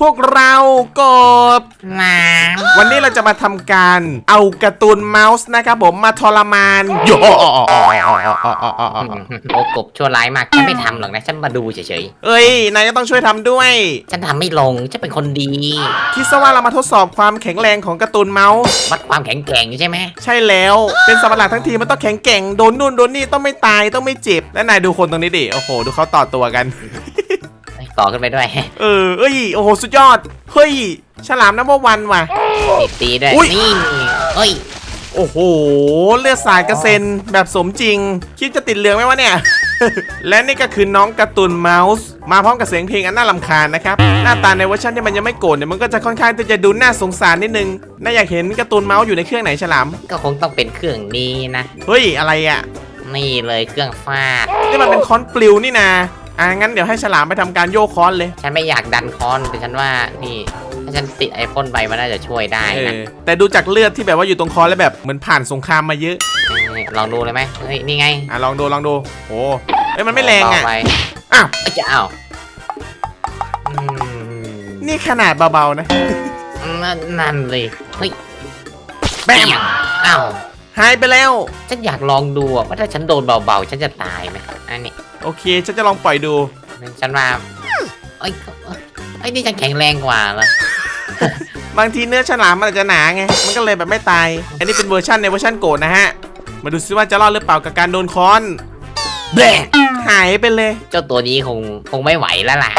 พวกเรากบน้วันนี้เราจะมาทำการเอาการ์ตูนเมาส์นะครับผมมาทรมานโยำโอ้กบชั่วร้ายมากฉันไม่ทำหรอกนะฉันมาดูเฉยเอ้ยนายก็ต้องช่วยทำด้วย ๆฉันทำไม่ลงฉันเป็นคนดี คิดซะว่าเรามาทดสอบความแข็งแรงของการ์ตูนเมาส์ วัดความแข็งแกร่งใช่ไหมใช่แล้วเป็นสัตว์ประหลาดทั้งทีมันต้องแข็งแกร่งโดนนู่นโดนนี่ต้องไม่ตายต้องไม่เจ็บ และนายดูคนตรงนี้ดิ โอ้โห ดูเขาต่อตัวกัน ต่อขึ้นไปด้วยเออเอ้ยโอ้โหสุดยอดเฮ้ยฉลามน้ำว่าวันว่ะตีตีด้วยอุ๊ย นี่เอ้ยโอ้โหเลือดสาดกระเซ็นแบบสมจริง คิดจะติดเหลืองไหมวะเนี่ย และนี่ก็คือน้องการ์ตูนเมาส์ มาพร้อมกับเสียงเพลงอันน่ารำคาญนะครับ หน้าตาในเวอร์ชันที่มันยังไม่โกรธเนี่ยมันก็จะค่อนข้างที่จะดูน่าสงสารนิดนึงน่าอยากเห็นการ์ตูนเมาส์อยู่ในเครื่องไหนฉลามก็คงต้องเป็นเครื่องนี้นะ เฮ้ยอะไรอะ นี่เลยเครื่องฟาดนี่มันเป็นคอนปลิวนี่นา อะงั้นเดี๋ยวให้ฉลามไปทำการโยกคอนเลยฉันไม่อยากดันคอนแต่ฉันว่านี่ถ้าฉันติดไอพ่นไปมันน่าจะช่วยได้เอนะอแต่ดูจากเลือดที่แบบว่าอยู่ตรงคอแล้วแบบเหมือนผ่านสงครามมาเยอะ เออลองดูเลยไหมเฮ้ยนี่ไงอะลองดูลองดูโอ้เอ้ยมันไม่แรงอะ เบาไปอ้าวเอ้ยจะเอาอืมนี่ขนาดเบาๆนะนั่นนั่นเลยเฮ้ยแบมอ้าว หายไปแล้ว ฉันอยากลองดูอะว่าถ้าฉันโดนเบาๆ ฉันจะตายไหมอันนี้โอเค ฉันจะลองปล่อยดู ฉันว่าเอ้ยเอ้ยนี่ฉันแข็งแรงกว่าเหรอบางทีเนื้อฉลามมันอาจจะหนาไง มันก็เลยแบบไม่ตาย อันนี้เป็นเวอร์ชันในเวอร์ชันโกดนะฮะ มาดูซิว่าจะรอดหรือเปล่ากับการโดนค้อน แบะหายไปเลย เจ้าตัวนี้คงคงไม่ไหวแล้วล่ะ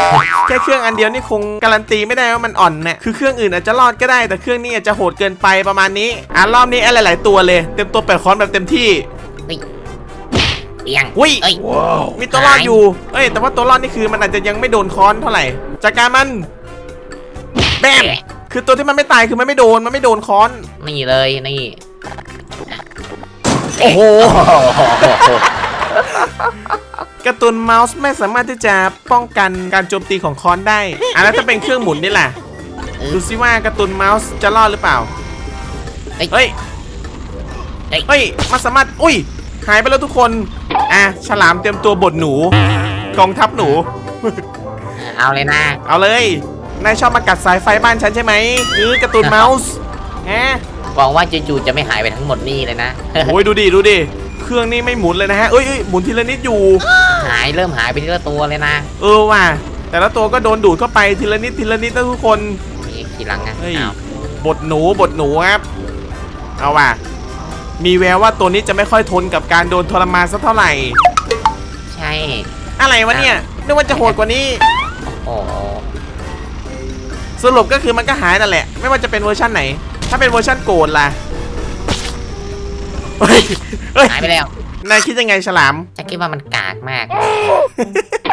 แค่เครื่องอันเดียวนี่คงการันตีไม่ได้ว่ามันอ่อนนะคือเครื่องอื่นอาจจะรอดก็ได้แต่เครื่องนี้อาจจะโหดเกินไปประมาณนี้อะรอบนี้อะไรหลายๆตัวเลย เต็มตัวแปดค้อนแบบเต็มที่เปียงอุ้ยเอ้ยมีตัวรอดอยู่เอ้ยแต่ว่าตัวรอดนี่คือมันอาจจะยังไม่โดนค้อนเท่าไหร่จากการมันแบมคือตัวที่มันไม่ตายคือมันไม่โดนมันไม่โดนค้อนนี่เลยนี่โอ้โห การ์ตูนเมาส์ไม่สามารถที่จะป้องกันการโจมตีของค้อนได้อะแล้วถ้าเป็นเครื่องหมุนนี่แหละดูซิว่าการ์ตูนเมาส์จะรอดหรือเปล่า เฮ้ย เฮ้ยเฮ้ยเฮ้ยมันสามารถ อุ้ย หายไปแล้วทุกคน อะ ฉลามเตรียมตัวบดหนู กองทัพหนู เอาเลยนะ เอาเลย นายชอบมากัดสายไฟบ้านฉันใช่ไหมนี่การ์ตูนเมาส์ฮะหวังว่าจู่ๆจะไม่หายไปทั้งหมดนี่เลยนะ โอ้ยดูดิ ดูดิ เครื่องนี้ไม่หมุนเลยนะฮะเอ้ยเอ้ยหมุนทีละนิดอยู่ หายเริ่มหายไปทีละตัวเลยนะเออว่ะแต่ละตัวก็โดนดูดเข้าไปทีละนิดทีละนิดนะทุกคน นี่ทีหลังนะเฮ้ยเอาบดหนูบดหนูครับ เอาว่ะ มีแววว่าตัวนี้จะไม่ค่อยทนกับการโดนทรมานสักเท่าไหร่ ใช่ อะไรวะเนี่ยนึกว่าจะโหดกว่านี้ โอ้โหสรุปก็คือมันก็หายนั่นแหละ ไม่ว่าจะเป็นเวอร์ชันไหน ถ้าเป็นเวอร์ชันโกดล่ะ เฮ้ยเฮ้ยหายไปแล้วนายคิดยังไงฉลาม ฉันคิดว่ามันกากมาก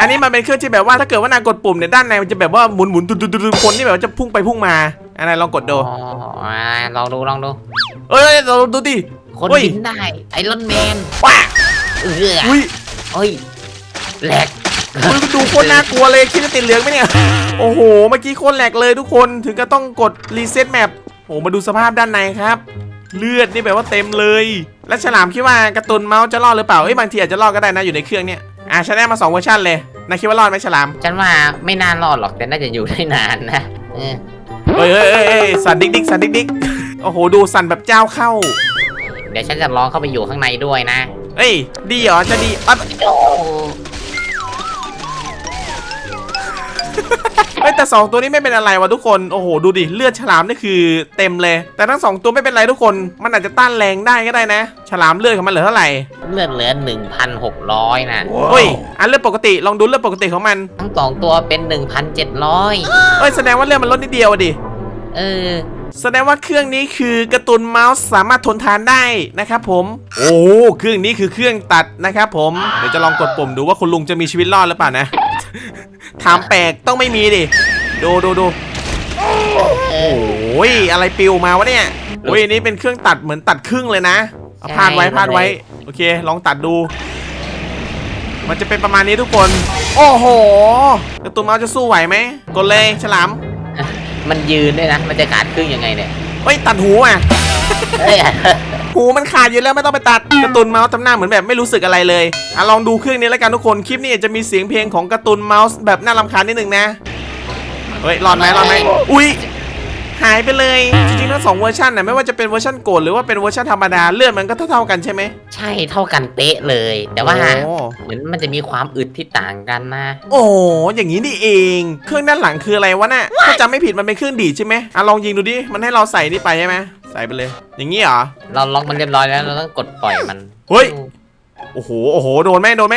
อันนี้มันเป็นเครื่องที่แบบว่าถ้าเกิดว่านายกดปุ่มเนี่ยด้านในมันจะแบบว่าหมุนหมุนตุนตุนตุนคนที่แบบว่าจะพุ่งไปพุ่งมาอันไหนลองกดดู อ๋ออ่าลองดูลองดู เอ้ยเราดูดิ คนเฮ้ย บินได้ ไอรอนแมนว้าเอออุ้ยเอ้ยแหลกอุ้ยดูโคตรน่ากลัวเลยคิดจะติดเหลืองไหมเนี่ย โอ้โห เมื่อกี้โคตรแหลกเลยทุกคนถึงก็ต้องกดรีเซ็ตแมปโอ้มาดูสภาพด้านในครับ เลือดนี่แบบว่าเต็มเลย แล้วฉลามคิดว่าการ์ตูนเมาส์จะรอดหรือเปล่าเอ้ยบางทีอาจจะรอดก็ได้นะอยู่ในเครื่องเนี่ยอะฉันได้มาสองเวอร์ชันเลยนายคิดว่ารอดไหมฉลามฉันว่าไม่น่ารอดหรอกแต่น่าจะอยู่ได้นานนะเออเฮ้ยเฮ้ยเฮ้ยเฮ้ยสั่นดิ๊กดิ๊กสั่นดิ๊กดิ๊กโอ้โหดูสั่นแบบเจ้าเข้าเดี๋ยวฉันจะลองเข้าไปอยู่ข้างในด้วยนะเอ้ยดีเหรอจะดีอะโอ้ เอ้ยแต่สองตัวนี้ไม่เป็นอะไรวะทุกคน โอ้โห ดูดิ เลือดฉลามนี่คือเต็มเลย แต่ทั้งสองตัวไม่เป็นไรทุกคน มันอาจจะต้านแรงได้ก็ได้นะ ฉลามเลือดของมันเหลือเท่าไหร่ เลือดเหลือหนึ่งพันหกร้อยนะเฮ้ย อันเลือดปกติ ลองดูเลือดปกติของมัน ทั้งสองตัวเป็นหนึ่งพันเจ็ดร้อยเอ้ย แสดงว่าเลือดมันลดนิดเดียวอะดิ เออ แสดงว่าเครื่องนี้คือการ์ตูนเมาส์สามารถทนทานได้นะครับผม โอ้เครื่องนี้คือเครื่องตัดนะครับผม เดี๋ยวจะลองกดปุ่มดูว่าคุณลุงจะมีชีวิตรอดหรือเปล่านะ ถามแปลกต้องไม่มีดิ ดูดูดูเออโอ้ยอะไรปิวมาวะเนี่ยโอ้ยอันนี้เป็นเครื่องตัดเหมือนตัดครึ่งเลยนะเอาใช่พาดไว้พาดไว้เลยโอเค ลองตัดดู มันจะเป็นประมาณนี้ทุกคน โอ้โหการ์ตูนเมาส์จะสู้ไหวไหมกดเลยฉลาม มันยืนด้วยนะ มันจะขาดครึ่งยังไงเนี่ยเฮ้ยตัดหูอะเอ้ย หูมันขาดอยู่แล้วไม่ต้องไปตัดการ์ตูนเมาส์ทำหน้าเหมือนแบบไม่รู้สึกอะไรเลยอะลองดูเครื่องนี้แล้วกันทุกคนคลิปนี้อาจจะมีเสียงเพลงของการ์ตูนเมาส์แบบน่ารำคาญนิดนึงนะเฮ้ยรอดไหมรอดไหมอุ้ยหายไปเลย จริงๆทั้งสองเวอร์ชันน่ะไม่ว่าจะเป็นเวอร์ชันโกดหรือว่าเป็นเวอร์ชันธรรมดาเลือดมันก็เท่าๆกันใช่ไหม ใช่เท่ากันเป๊ะเลย แต่ว่าโอ้ เหมือนมันจะมีความอึดที่ต่างกันนะ โอ้อย่างนี้นี่เอง เครื่องด้านหลังคืออะไรวะน่ะถ้าจำไม่ผิดมันเป็นเครื่องดีดใช่ไหมอะลองยิงดูดิมันให้เราใส่นี่ไปใช่ไหม ใส่ไปเลย อย่างนี้เหรอ เราล็อกมันเรียบร้อยแล้วเราต้องกดปล่อยมันเฮ้ย โอ้โห โอ้โห โดนไหมโดนไหม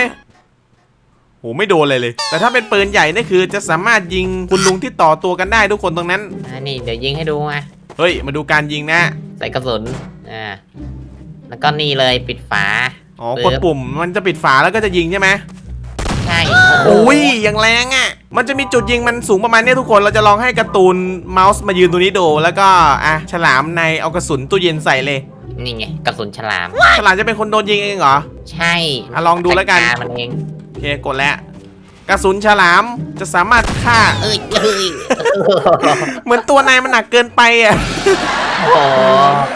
โหไม่โดนเลยเลย แต่ถ้าเป็นปืนใหญ่นี่คือจะสามารถยิงคุณลุงที่ต่อตัวกันได้ทุกคนตรงนั้น อ่านี่เดี๋ยวยิงให้ดูมาเฮ้ย มาดูการยิงนะ ใส่กระสุน อ่า แล้วก็นี่เลยปิดฝา อ๋อกดปุ่มมันจะปิดฝาแล้วก็จะยิงใช่ไหม ใช่โอ้ยอย่างแรงอะ มันจะมีจุดยิงมันสูงประมาณเนี้ยทุกคน เราจะลองให้การ์ตูนเมาส์มายืนตรงนี้ดู แล้วก็อะฉลามในเอากระสุนตู้เย็นใส่เลย นี่ไงกระสุนฉลาม ฉลามจะเป็นคนโดนยิงเองเหรอ ใช่อะลองดูแล้วกัน จัดารมันเองโอเคกดแล้ว กระสุนฉลามจะสามารถฆ่า เอ้ยเอ้ยเหมือนตัวนายมันหนักเกินไปอะ โอ้โห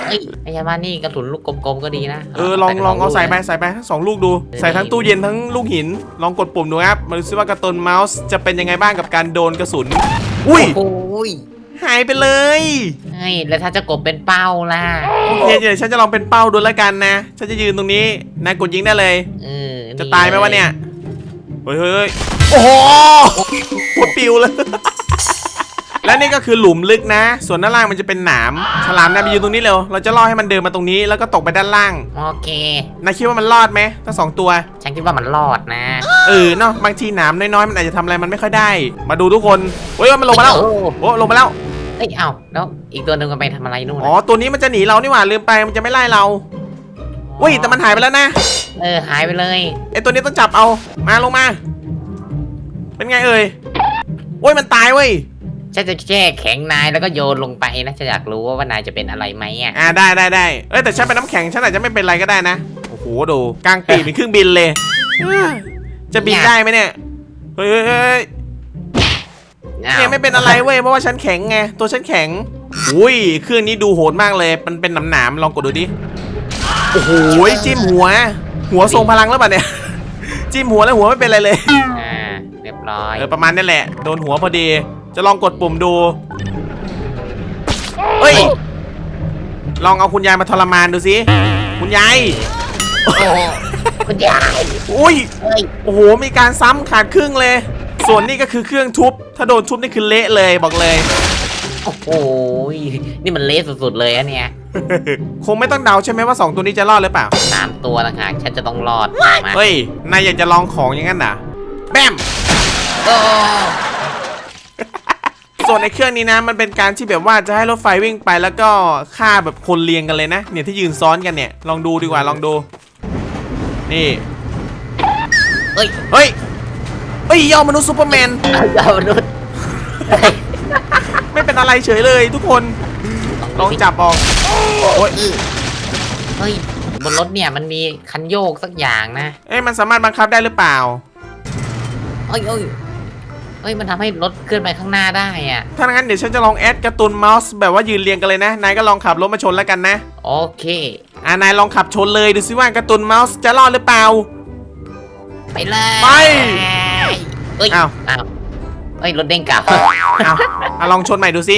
เอ้ยไอ้ยามานี่กระสุนลูกกลมๆก็ดีนะเออลองลองเอาใส่ไปลูกใส่ไปทั้งสองลูกดู ใส่ทั้งตู้เย็นทั้งลูกหิน ลองกดปุ่มดูครับมาดูซิว่าการ์ตูนเมาส์จะเป็นยังไงบ้างกับการโดนกระสุน อุ้ย โอ้ยหายไปเลยเฮ้ยแล้วถ้าจะกบเป็นเป้าล่ะโอเคเดี๋ยวฉันจะลองเป็นเป้าดูแล้วกันนะ ฉันจะยืนตรงนี้นายกดยิงได้เลย เออจะตายไหมวะเนี่ย เฮ้ยเฮ้ยเฮ้ยโอ้โหหัวปิวเลย และนี่ก็คือหลุมลึกนะ ส่วนด้านล่างมันจะเป็นหนาม ฉลามนายไปยืนตรงนี้เร็ว เราจะล่อให้มันเดินมาตรงนี้แล้วก็ตกไปด้านล่าง โอเคนายคิดว่ามันรอดไหมทั้งสองตัว ฉันคิดว่ามันรอดนะเออเนาะบางทีหนามน้อยๆมันอาจจะทำอะไรมันไม่ค่อยได้ มาดูทุกคนเฮ้ยมันลงมาแล้ว โอ้โอ้ลงมาแล้ว เอ้ยเอ้าแล้วอีกตัวหนึ่งมันไปทำอะไรนู่นอ๋อ น่ะตัวนี้มันจะหนีเรานี่หว่าลืมไปมันจะไม่ไล่เราอุ้ยแต่มันหายไปแล้วนะเออหายไปเลย ไอตัวนี้ต้องจับเอามาลงมา เป็นไงเอ่ยโอ้ยมันตายเว้ย ฉันจะแช่แข็งนายแล้วก็โยนลงไปนะฉันอยากรู้ว่าว่านายจะเป็นอะไรไหมอะ อ่าได้ได้ได้เอ้ยแต่ฉันเป็นน้ำแข็งฉันอาจจะไม่เป็นไรก็ได้นะโอ้โหดูกลางปีกเป็นเครื่องบินเลยเอ้ยจะบินได้ไหมเนี่ยเฮ้ยเฮ้ยเฮ้ยอ้าวเนี่ยไม่เป็นอะไรเว้ยเพราะว่าฉันแข็งไงตัวฉันแข็งอุ้ยเครื่องนี้ดูโหดมากเลย มันเป็นหนามๆลองกดดูดิโอ้โหจิ้มหัว หัวทรงพลังแล้วป่ะเนี่ย จิ้มหัวแล้วหัวไม่เป็นอะไรเลยอ่าเรียบร้อยเออประมาณนั่นแหละโดนหัวพอดี จะลองกดปุ่มดูเอ้ย ลองเอาคุณยายมาทรมานดูสิ คุณยาย โอ้โหคุณยายอุ้ยเอ้ยโอ้โห มีการซ้ำขาดครึ่งเลย ส่วนนี้ก็คือเครื่องทุบ ถ้าโดนทุบนี่คือเละเลยบอกเลย โอ้โหนี่มันเละสุดๆเลยอะเนี่ยคงไม่ต้องเดาใช่ไหมว่าสองตัวนี้จะรอดหรือเปล่า สามตัวต่างหากฉันจะต้องรอดมาเฮ้ย นายอยากจะลองของอย่างนั้นเหรอแบม โอ้ ส่วนในเครื่องนี้นะมันเป็นการที่แบบว่าจะให้รถไฟวิ่งไปแล้วก็ฆ่าแบบคนเรียงกันเลยนะ เนี่ยที่ยืนซ้อนกันเนี่ยลองดูดีกว่าลองดู นี่เอ้ยเฮ้ยเฮ้ยยอดมนุษย์ซูเปอร์แมนเอามนุษย์ไม่เป็นอะไรเฉยเลยทุกคนลองจับออกโอ้ยอื้อเฮ้ยบนรถเนี่ยมันมีคันโยกสักอย่างนะ เอ้ยมันสามารถบังคับได้หรือเปล่าเอ้ยเอ้ย เอ้ยมันทำให้รถเคลื่อนไปข้างหน้าได้อะ ถ้างั้นเดี๋ยวฉันจะลองแอดการ์ตูนเมาส์แบบว่ายืนเรียงกันเลยนะ นายก็ลองขับรถมาชนแล้วกันนะ โอเค อ่านายลองขับชนเลยดูซิว่าการ์ตูนเมาส์จะรอดหรือเปล่า ไปเลยไปเอ้ยอ้าว อ้าวเอ้ยรถเด้งกลับเอาเอาลองชนใหม่ดูซิ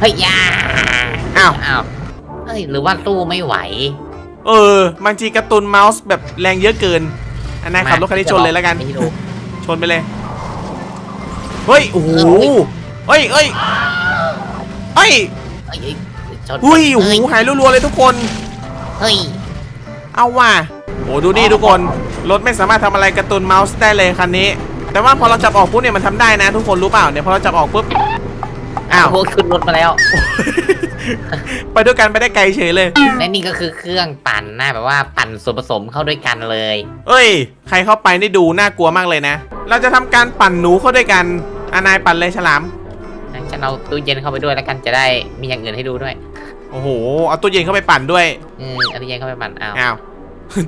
เฮ้ยอยาอ้าว อ้าวเอ้ยหรือว่าตู้ไม่ไหว เออบางทีการ์ตูนเมาส์แบบแรงเยอะเกินอันนายขับรถคันนี้ชนเลยแล้วกันให้ดูชนไปเลย เฮ้ยโอ้โหเฮ้ยเฮ้ยเฮ้ยเอ้ยเอ้ยชนอุ้ยโอ้โหเฮ้ยหายรัวๆเลยทุกคน เฮ้ยเอาว่ะโอ้ดูนี่ทุกคน รถไม่สามารถทำอะไรการ์ตูนเมาส์ได้เลยคันนี้ แต่ว่าพอเราจับออกปุ๊บเนี่ยมันทำได้นะ ทุกคนรู้เปล่าเนี่ยพอเราจับออกปุ๊บ อ้าว โอ้โหขึ้นรถมาแล้ว ไปด้วยกันไปได้ไกลเฉยเลย และนี่ก็คือเครื่องปั่นนะแบบว่าปั่นส่วนผสมเข้าด้วยกันเลย เอ้ย ใครเข้าไปนี่ดูน่ากลัวมากเลยนะ เราจะทำการปั่นหนูเข้าด้วยกัน อานายปั่นเลยฉลาม งั้นฉันเอาตู้เย็นเข้าไปด้วยแล้วกันจะได้มีอย่างอื่นให้ดูด้วยโอ้โห เอาตู้เย็นเข้าไปปั่นด้วย อืมเอาตู้เย็นเข้าไปปั่นอ้าวอ้าว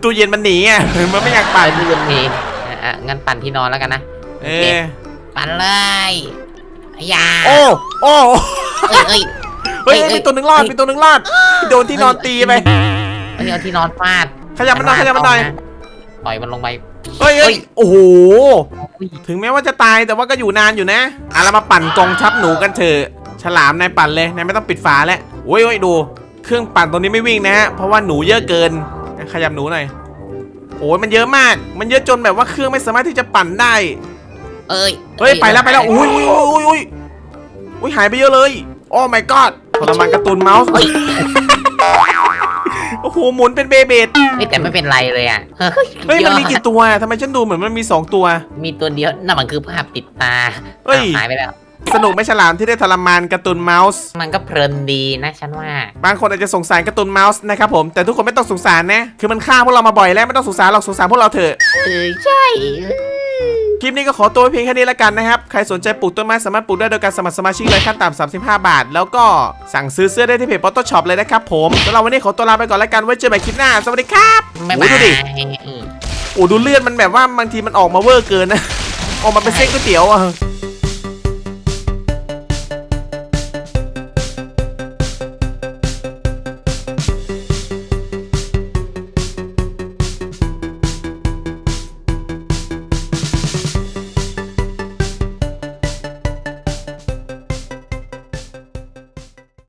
ตู้เย็นมันหนีอะ มันไม่อยากปั่นตู้เย็นมีอะอะงั้นปั่นที่นอนแล้วกันนะเอโอเคอปั่นเลยอย่าโอ้ โอ้ เอ้ยเอ้ย เฮ้ยเอ้ยมีตัวหนึ่งรอดเอ้ย มีตัวหนึ่งรอด โดนที่นอนตีไป เอ้ยเอาที่นอนฟาดขยับมันหน่อยขยับมันหน่อย ปล่อยมันลงไปเฮ้ยเฮ้ยเฮ้ยโอ้โห ถึงแม้ว่าจะตายแต่ว่าก็อยู่นานอยู่นะอะเรามาปั่นกองทัพหนูกันเถอะ ฉลามนายปั่นเลย นายไม่ต้องปิดฝาแล้วโอ้ยโอ้ยดู เครื่องปั่นตัวนี้ไม่วิ่งนะฮะ เพราะว่าหนูเยอะเกิน ขยับหนูหน่อย โอ้ยมันเยอะมาก มันเยอะจนแบบว่าเครื่องไม่สามารถที่จะปั่นได้ เอ้ย เฮ้ยไปแล้วไปแล้วอุ้ยอุ้ยอุ้ยอุ้ยอุ้ยหายไปเยอะเลย โอ้ my god ทรมานการ์ตูนเมาส์เฮ้ย โอ้โหหมุนเป็นเบเบดเฮ้ยแต่ไม่เป็นไรเลยอะเฮ้ยมันมีกี่ตัวทำไมฉันดูเหมือนมันมี 2 ตัว มีตัวเดียวนั่นมันคือภาพติดตาเฮ้ยอ้าวหายไปแล้วสนุกไหมฉลามที่ได้ทรมานการ์ตูนเมาส์ มันก็เพลินดีนะฉันว่า บางคนอาจจะสงสารการ์ตูนเมาส์นะครับผม แต่ทุกคนไม่ต้องสงสารนะ คือมันฆ่าพวกเรามาบ่อยแล้วไม่ต้องสงสารหรอกสงสารพวกเราเถอะ เออใช่ คลิปนี้ก็ขอตัวไปเพียงแค่นี้แล้วกันนะครับ ใครสนใจปลูกต้นไม้สามารถปลูกได้โดยการสมัครสมาชิกเลยขั้นต่ำ35 บาท แล้วก็สั่งซื้อเสื้อได้ที่เพจ p อ t ช็อปเลยนะครับผมสำหรับวันนี้ขอตัวลาไปก่อนแล้วกันไว้เจอกันใหม่คลิปหน้า สวัสดีครับไม่โอ้บายดูดิอืมโอ้ดูเลือดมันแบบว่าบางทีมันออกมาเวอร์เกินนะ ออกมาเป็นเส้นก๋วยเตี๋ยวอะ